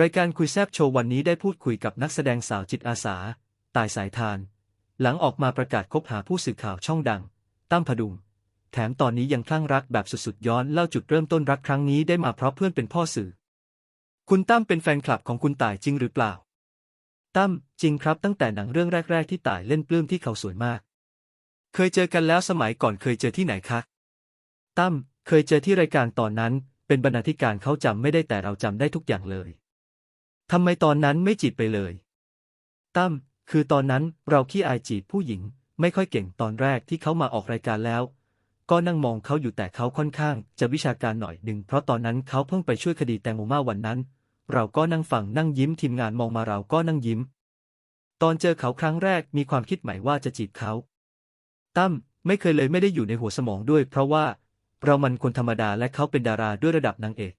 รายการคุยแซบโชว์วันนี้ได้พูดคุยกับนักแสดงสาวจิตอาสา ตายสายทาน หลังออกมาประกาศคบหาผู้สื่อข่าวช่องดัง ตั้มพดุง แถมตอนนี้ยังคลั่งรักแบบสุดๆย้อนเล่าจุดเริ่มต้นรักครั้งนี้ได้มาเพราะเพื่อนเป็นพ่อสื่อ คุณตั้มเป็นแฟนคลับของคุณต่ายจริงหรือเปล่า ตั้มจริงครับตั้งแต่หนังเรื่องแรก ๆ ที่ต่ายเล่นปลื้มที่เขาสวยมาก เคยเจอกันแล้วสมัยก่อนเคยเจอที่ไหนคะ ตั้มเคยเจอที่รายการตอนนั้น เป็นบรรณาธิการเขาจำไม่ได้แต่เราจำได้ทุกอย่างเลย ทำไมตอนนั้นไม่จีบไปเลย ตั้ม คือตอนนั้นเราขี้อายจีบผู้หญิง ไม่ค่อยเก่งตอนแรกที่เขามาออกรายการแล้ว ก็นั่งมองเขาอยู่แต่เขาค่อนข้างจะวิชาการหน่อยหนึ่งเพราะตอนนั้นเขาเพิ่งไปช่วยคดีแตงโมมาวันนั้น เราก็นั่งฟังนั่งยิ้มทีมงานมองมาเราก็นั่งยิ้ม ตอนเจอเขาครั้งแรกมีความคิดใหม่ว่าจะจีบเขา ตั้มไม่เคยเลยไม่ได้อยู่ในหัวสมองด้วย เพราะว่าเรามันคนธรรมดาและเขาเป็นดาราด้วยระดับนางเอก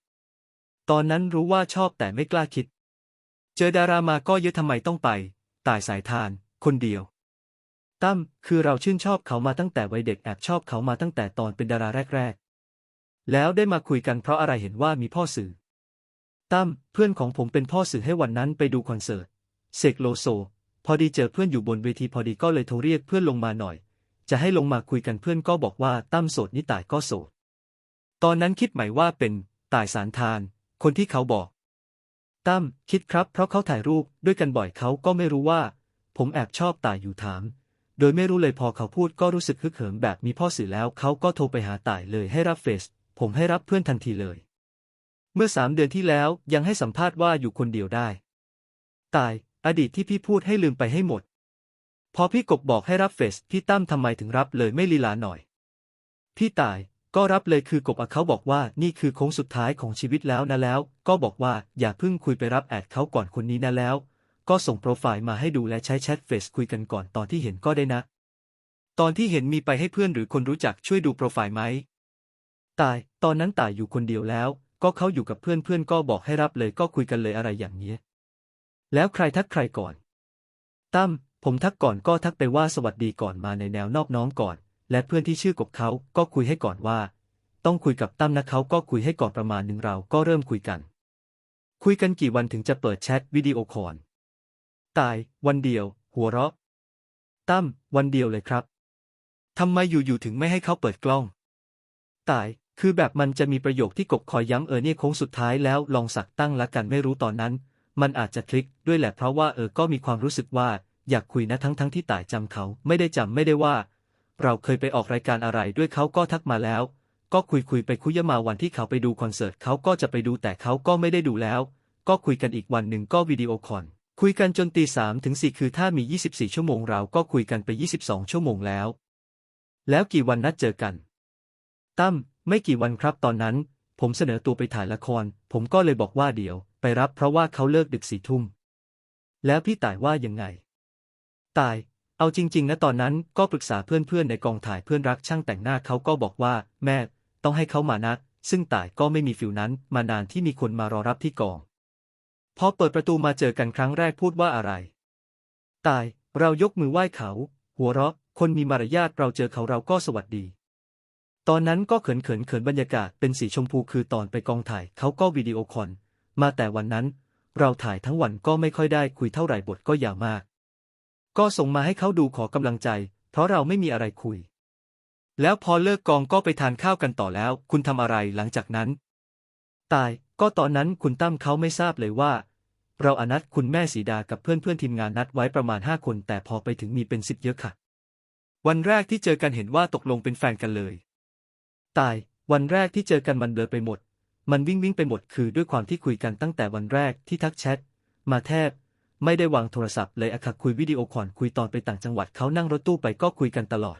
ตอนนั้นรู้ว่าชอบแต่ไม่กล้าคิด เจอดารามาก็เยอะทำไมต้องไป ตายสายทาน คนเดียว ตั้ม คือเราชื่นชอบเขามาตั้งแต่วัยเด็กแอบชอบเขามาตั้งแต่ตอนเป็นดาราแรก ๆ แล้วได้มาคุยกันเพราะอะไรเห็นว่ามีพ่อสื่อ ตั้ม เพื่อนของผมเป็นพ่อสื่อให้วันนั้นไปดูคอนเสิร์ต เสกโลโซ พอดีเจอเพื่อนอยู่บนเวทีพอดีก็เลยโทรเรียกเพื่อนลงมาหน่อย จะให้ลงมาคุยกันเพื่อนก็บอกว่าตั้มโสดนี่ตายก็โสด ตอนนั้นคิดไหมว่าเป็นตายสารทาน คนที่เขาบอก ตั้มคิดครับเพราะเขาถ่ายรูปด้วยกันบ่อยเขาก็ไม่รู้ว่า ผมแอบชอบตายอยู่ถาม โดยไม่รู้เลยพอเขาพูดก็รู้สึกฮึกเหิมแบบมีพ่อสื่อแล้วเขาก็โทรไปหาต่ายเลยให้รับเฟซผมให้รับเพื่อนทันทีเลย เมื่อสามเดือนที่แล้วยังให้สัมภาษณ์ว่าอยู่คนเดียวได้ ตาย อดีตที่พี่พูดให้ลืมไปให้หมด พอพี่กบบอกให้รับเฟซพี่ตั้มทำไมถึงรับเลยไม่ลีลาหน่อย พี่ตาย ก็รับเลยคือกบอเขาบอกว่านี่คือโค้งสุดท้ายของชีวิตแล้วนะแล้ว ก็บอกว่าอย่าเพิ่งคุยไปรับแอดเขาก่อนคนนี้นะแล้ว ก็ส่งโปรไฟล์มาให้ดูและใช้แชทเฟซคุยกันก่อนตอนที่เห็นก็ได้นะ ตอนที่เห็นมีไปให้เพื่อนหรือคนรู้จักช่วยดูโปรไฟล์ไหมตายตอนนั้นตายอยู่คนเดียวแล้ว ก็เขาอยู่กับเพื่อนเพื่อนก็บอกให้รับเลยก็คุยกันเลยอะไรอย่างนี้ แล้วใครทักใครก่อนตั้มผมทักก่อนก็ทักไปว่าสวัสดีก่อนมาในแนวนอบน้อมก่อน และเพื่อนที่ชื่อกบเขาก็คุยให้ก่อนว่า ต้องคุยกับตั้มนะเขาก็คุยให้ก่อนประมาณหนึ่งเราก็เริ่มคุยกัน คุยกันกี่วันถึงจะเปิดแชทวิดีโอคอลตาย วันเดียว หัวเราะ ตั้มวันเดียวเลยครับทำไมอยู่ๆถึงไม่ให้เขาเปิดกล้อง ตายคือแบบมันจะมีประโยคที่กบคอยย้ำเออเนี่ยโค้งสุดท้ายแล้วลองสักตั้งละกันไม่รู้ตอนนั้น มันอาจจะคลิกด้วยแหละเพราะว่าเออก็มีความรู้สึกว่า อยากคุยนะทั้งทั้งที่ต่ายจำเขาไม่ได้จำไม่ได้ว่า เราเคยไปออกรายการอะไรด้วยเขาก็ทักมาแล้ว ก็คุยคุยไปคุยมาวันที่เขาไปดูคอนเสิร์ตเขาก็จะไปดูแต่เขาก็ไม่ได้ดูแล้ว ก็คุยกันอีกวันหนึ่งก็วิดีโอคอลคุยกันจนตีสามถึงสี่คือถ้ามี 24 ชั่วโมงเราก็คุยกันไป 22 ชั่วโมงแล้ว แล้วกี่วันนัดเจอกัน ตั้มไม่กี่วันครับตอนนั้น ผมเสนอตัวไปถ่ายละคร ผมก็เลยบอกว่าเดี๋ยว ไปรับเพราะว่าเขาเลิกดึกสี่ทุ่มแล้วพี่ต่ายว่ายังไง ตาย เอาจริง ๆ นะตอนนั้นก็ปรึกษาเพื่อนๆในกองถ่ายเพื่อนรักช่างแต่งหน้าเขาก็บอกว่า แม่ ต้องให้เขามานะ ซึ่งต่ายก็ไม่มีฟิลนั้น มานานที่มีคนมารอรับที่กอง พอเปิดประตูมาเจอกันครั้งแรกพูดว่าอะไร ตาย เรายกมือไหว้เขา หัวเราะ คนมีมารยาทเราเจอเขาเราก็สวัสดี ตอนนั้นก็เขินเขินเขินบรรยากาศเป็นสีชมพูคือตอนไปกองถ่ายเขาก็วิดีโอคอลมาแต่วันนั้น เราถ่ายทั้งวันก็ไม่ค่อยได้คุยเท่าไหร่บทก็ยาวมาก ก็ส่งมาให้เขาดูขอกำลังใจ เพราะเราไม่มีอะไรคุย แล้วพอเลิกกองก็ไปทานข้าวกันต่อแล้ว คุณทำอะไรหลังจากนั้น ตาย ก็ตอนนั้นคุณตั้มเขาไม่ทราบเลยว่า เราอนัดคุณแม่สีดากับเพื่อนเพื่อนทีมงานนัดไว้ประมาณห้าคน แต่พอไปถึงมีเป็นสิบเยอะค่ะ วันแรกที่เจอกันเห็นว่าตกลงเป็นแฟนกันเลย ตาย วันแรกที่เจอกันมันเบลอไปหมด มันวิ่งวิ่งไปหมดคือด้วยความที่คุยกันตั้งแต่วันแรกที่ทักแชทมาแทบ ไม่ได้วางโทรศัพท์เลยอะค่ะคุยวิดีโอคอลคุยตอนไปต่างจังหวัดเขานั่งรถตู้ไปก็คุยกันตลอด